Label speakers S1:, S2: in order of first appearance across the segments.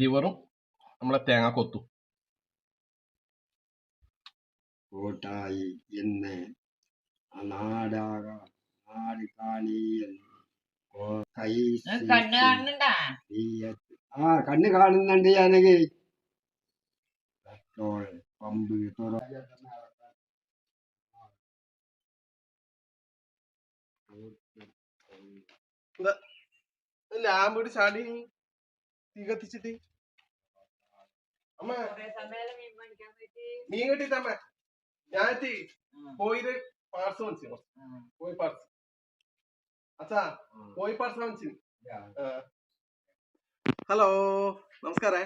S1: ലിവറും നമ്മളെ തേങ്ങ കൊത്തും.
S2: കോട്ടായി എന്ന് നാടാക നാട് കാണിയൽ ആ കണ്ണ് കാണുന്നുണ്ട്? ഞാനൊക്കെ പെട്രോൾ പമ്പ് തുറ
S1: ലാമ്പ് ചാടി തീ കത്തിച്ചിട്ട്. അമ്മ. മീൻ കെട്ടിട്ടമ്മ ഞാൻ പോയിട്ട് പാർസ് വാങ്ങിച്ചു പോയി പാർസൽ അച്ഛാ പോയി പാർസൽ വാങ്ങിച്ചു. ഹലോ നമസ്കാരേ.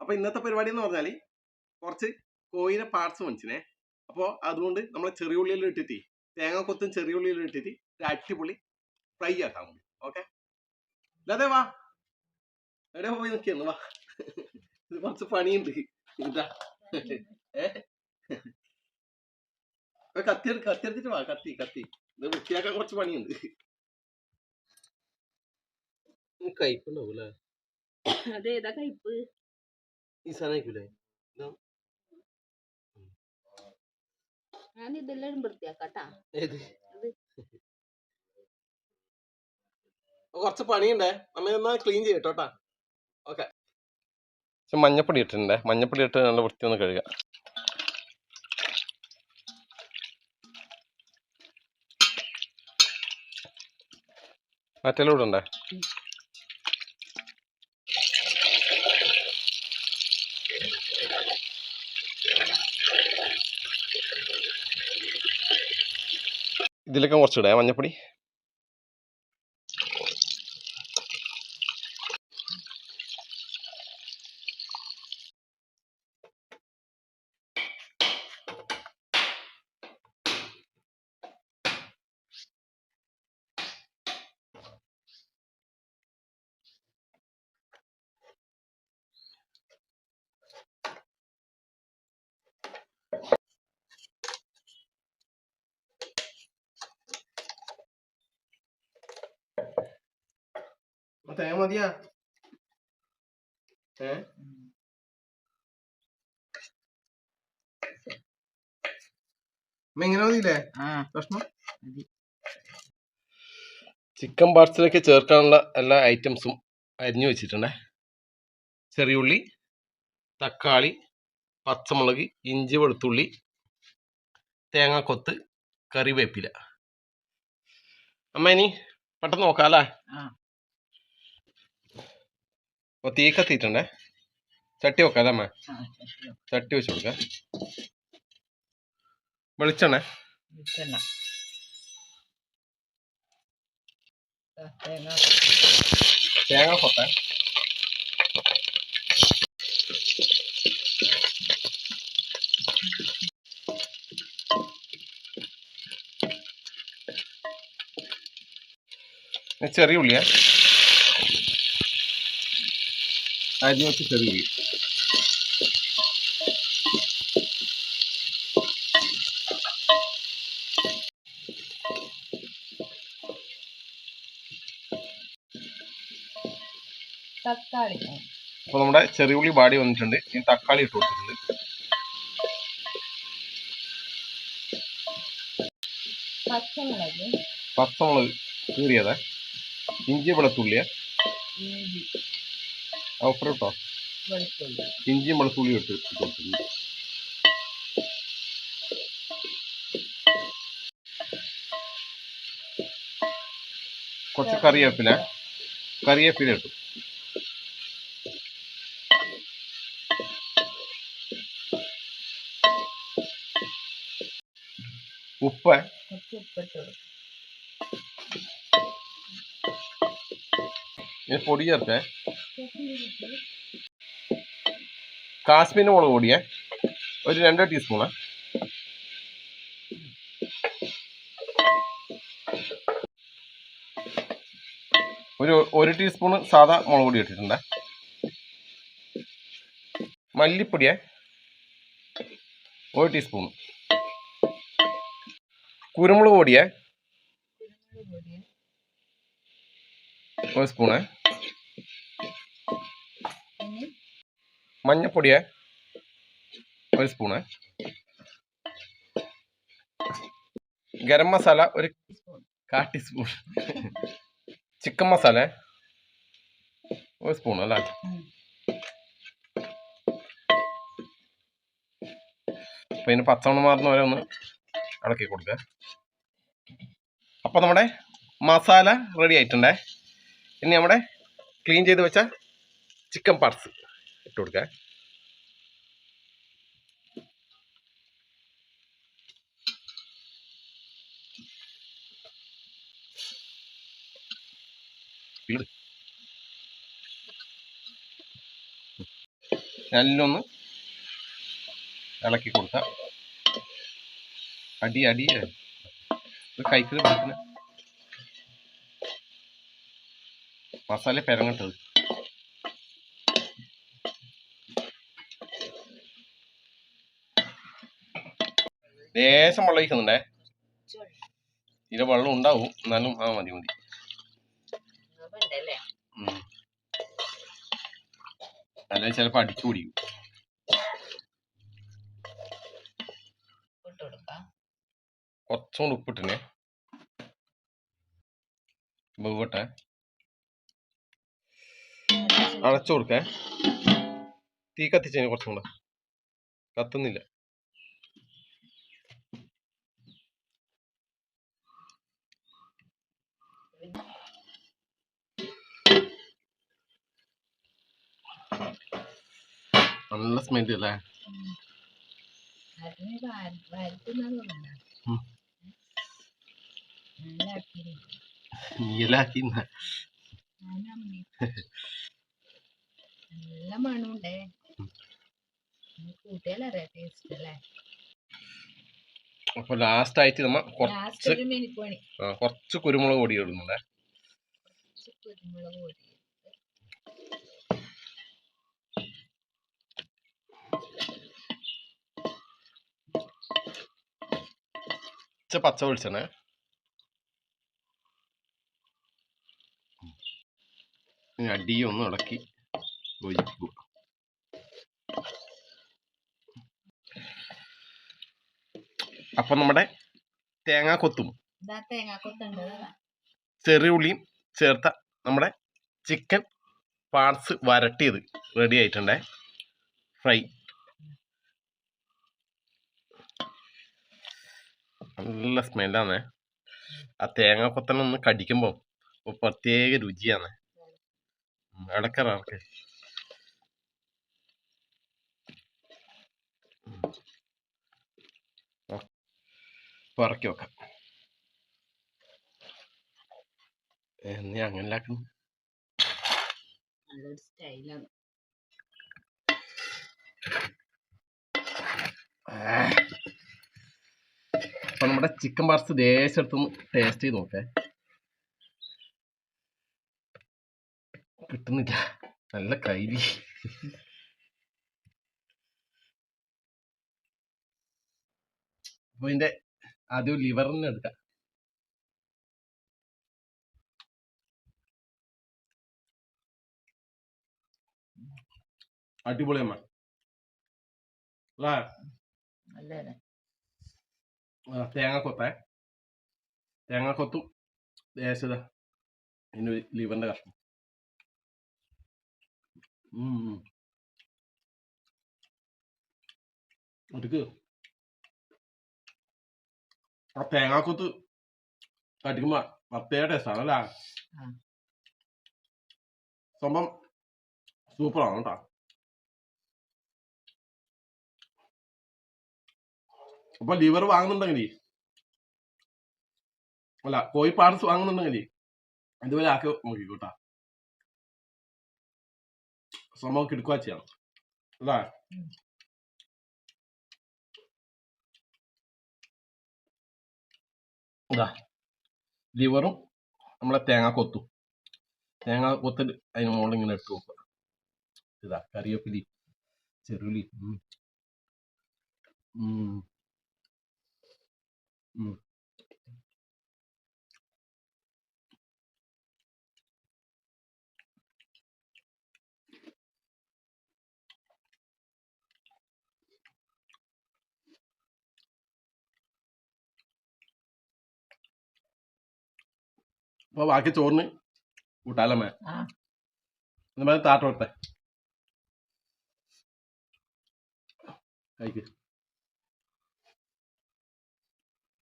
S1: അപ്പൊ ഇന്നത്തെ പരിപാടി എന്ന് പറഞ്ഞാൽ കുറച്ച് കോയിനെ പാർട്സ് വാങ്ങിച്ചിനെ. അപ്പോൾ അതുകൊണ്ട് നമ്മൾ ചെറിയ ഉള്ളിയിൽ ഇട്ടിട്ട് തേങ്ങ കൊത്തും ചെറിയ ഉള്ളിയിൽ ഇട്ടിട്ട് അടിപൊളി ഫ്രൈ ആക്കാൻ വേണ്ടി. ഓക്കെ? അതെ വാ. എവിടെ പോയി നിൽക്കുന്നു വാ. ഇത് കുറച്ച് പണിയുണ്ട്. ഇതാ. ഏ? കത്തി കത്തി എടുത്തിട്ട് വാ കത്തി കത്തി. ഇത് വൃത്തിയാക്കാൻ കുറച്ച് പണിയുണ്ട്. കയ്പുണ്ടാവൂലേ
S3: അതേതാ കയ്പ്
S1: ഈ സാധനം കഴിക്കൂലേ
S3: ഞാൻ ഇതെല്ലാം വൃത്തിയാക്കാട്ടാ.
S1: കുറച്ച് പണിയുണ്ടേ? നമ്മ ക്ലീൻ ചെയ്യട്ടോട്ടാ ഓക്കെ മഞ്ഞപ്പൊടി ഇട്ടിട്ടുണ്ടേ. മഞ്ഞപ്പൊടി ഇട്ട് നല്ല വൃത്തി ഒന്ന് കഴുകുക മറ്റേലൂടെ ഉണ്ടേ ഇതിലൊക്കെ കുറച്ചിടേ മഞ്ഞപ്പൊടി തേങ്ങ മതിയാ? ഏ? ഇങ്ങനെ എങ്ങനെ മതിയില്ലേ ഭക്ഷണം. ചിക്കൻ പാർട്സിലേക്ക് ചേർക്കാനുള്ള എല്ലാ ഐറ്റംസും അരിഞ്ഞു വെച്ചിട്ടുണ്ടേ. ചെറിയുള്ളി തക്കാളി പച്ചമുളക് ഇഞ്ചി വെളുത്തുള്ളി തേങ്ങാക്കൊത്ത് കറിവേപ്പില. അമ്മ ഇനി പെട്ടെന്ന് നോക്കാം അല്ലേ. അപ്പോൾ തീ കത്തിയിട്ടുണ്ടേ? ചട്ടി വെക്കാം അല്ലേ അമ്മ ചട്ടി വെച്ച് കൊടുക്കാം. വെളിച്ചെണ്ണ.
S3: വെളിച്ചെണ്ണ. തേങ്ങ
S1: തേങ്ങ ചെറിയ ഉള്ളിയാ. അരിഞ്ഞ് വെച്ച് ചെറിയ ഉള്ളി
S3: തക്കാളി.
S1: അപ്പോൾ നമ്മുടെ ചെറിയ ഉള്ളി വാടി വന്നിട്ടുണ്ട്. ഇനി തക്കാളി ഇട്ട് കൊടുത്തിട്ടുണ്ട്.
S3: പച്ചമുളക്.
S1: പച്ചമുളക് കീറിയതാ. ഇഞ്ചി വെളുത്തുള്ളിയാ ഓഫർ കേട്ടോ
S3: ഇഞ്ചി
S1: ഇഞ്ചിയും ഇട്ട് കൊടുത്തിട്ടുണ്ട്. കുറച്ച് കറിവേപ്പില കറിവേപ്പില ഇട്ടു. ഉപ്പ്. പൊടി ചേർത്തേ കാശ്മീരി മുളക് പൊടിയേ. ഒരു രണ്ട് ടീസ്പൂണ്. ഒരു ഒരു ടീസ്പൂണ് സാധാ മുളക് പൊടി ഇട്ടിട്ടുണ്ട്. മല്ലിപ്പൊടിയേ. ഒരു ടീസ്പൂൺ കുരുമുളക് പൊടിയേ. ഒരു സ്പൂണ്. മഞ്ഞപ്പൊടിയെ ഒരു സ്പൂണ് ഗരം മസാല ഒരു
S3: കാട്ടി
S1: കാ ടീസ്പൂൺ ചിക്കൻ മസാല ഒരു സ്പൂൺ അല്ലേ? പിന്നെ ഇതിന് പച്ചമണം മാറുന്ന വരെ ഒന്ന് ഇളക്കി കൊടുക്കുക. അപ്പോൾ നമ്മുടെ മസാല റെഡി ആയിട്ടുണ്ടേ. ഇനി നമ്മുടെ ക്ലീൻ ചെയ്ത് വെച്ച ചിക്കൻ പാർട്സ് ഇട്ട് കൊടുക്കുക. ഇട്. നല്ലൊന്ന് ഇളക്കി കൊടുക്കാം അടി അടി. ഇത് കൈക്കിൽ പിടിക്കുന്ന മസാല പെരങ്ങട്ടത് ലേശം വെള്ളം ഒഴിക്കുന്നുണ്ടേ. ഇതിൽ വെള്ളം ഉണ്ടാവും. എന്നാലും ആ മതി മതി.
S3: ഉണ്ടല്ലേ
S1: ഉം. അല്ലെങ്കിൽ ചിലപ്പോ അടിച്ചു പിടിക്കും
S3: ഇട്ട് കൊടുക്കാം.
S1: കുറച്ചും കൂടി ഉപ്പിട്ടിനെ. വേവട്ടെ അടച്ചു കൊടുക്കേ. തീ കത്തിച്ചതിന് കുറച്ചും കൂടെ. കത്തുന്നില്ല. നല്ല സ്മെല്ല് അല്ലേ
S3: നല്ല മണമുണ്ടേ കൂട്ടിയാലറിയാം ടേസ്റ്റ് അല്ലേ
S1: അപ്പൊ ലാസ്റ്റ് ആയിട്ട് നമ്മ കുറച്ച് കുരുമുളക് പൊടി ഇടുന്നുണ്ടേ.
S3: കുരുമുളക് പൊടി.
S1: കുറച്ച് പച്ച വെളിച്ചെണ്ണ അടി ഒന്ന് ഇളക്കി അപ്പൊ നമ്മുടെ തേങ്ങാ കൊത്തും ചെറിയ ഉള്ളിയും ചേർത്ത നമ്മുടെ ചിക്കൻ പാർട്സ് വരട്ടിയത് റെഡി ആയിട്ടുണ്ടേ ഫ്രൈ നല്ല സ്മെല്ലാന്നെ. ആ തേങ്ങ കൊത്തനൊന്ന് കടിക്കുമ്പോൾ ഒരു പ്രത്യേക രുചിയാണ് ഇടക്കറ പറക്കി വെക്കാം. എന്നീ അങ്ങനെ ആക്കുന്നു
S3: നല്ലൊരു സ്റ്റൈലാണ്.
S1: അപ്പൊ നമ്മുടെ ചിക്കൻ പാർട്സ് ദേശം എടുത്തൊന്ന് ടേസ്റ്റ് ചെയ്ത് നോക്കേ. കിട്ടുന്നില്ല. നല്ല കൈലി അപ്പൊ ഇതിന്റെ ആദ്യം ലിവറിന് എടുക്കാം. അടിപൊളിയമ്മ. അല്ലേ? തേങ്ങാക്കൊത്തേ തേങ്ങാക്കൊത്തും ദേശത ഇനി ലിവറിന്റെ കഷ്ണം. എടുക്ക് ആ തേങ്ങാക്കൊത്ത് കടിക്കുമ്പോ പ്രത്യേക ടേസ്റ്റ് ആണല്ലേ
S3: ആ.
S1: സംഭവം സൂപ്പറാണ് കേട്ടോ അപ്പൊ ലിവർ വാങ്ങുന്നുണ്ടെങ്കിൽ അല്ല കോഴി പാർട്സ് വാങ്ങുന്നുണ്ടെങ്കിൽ ഇതുപോലെ ആക്കി നോക്കിക്കോട്ടാ? സംഭവം കിടക്കുക ചെയ്യണം
S3: അതാ.
S1: ഇതാ. ലിവറും നമ്മളെ തേങ്ങ കൊത്തു. തേങ്ങ കൊത്ത് അതിന് മുകളിൽ ഇങ്ങനെ ഇട്ട് നോക്കുക ഇതാ കറിവേപ്പിലി ചെറുള്ളി അപ്പൊ ബാക്കി ചോറിന് കൂട്ടാലമ്മ. എന്നാൽ താട്ടോട്ടെ. കഴിക്കും.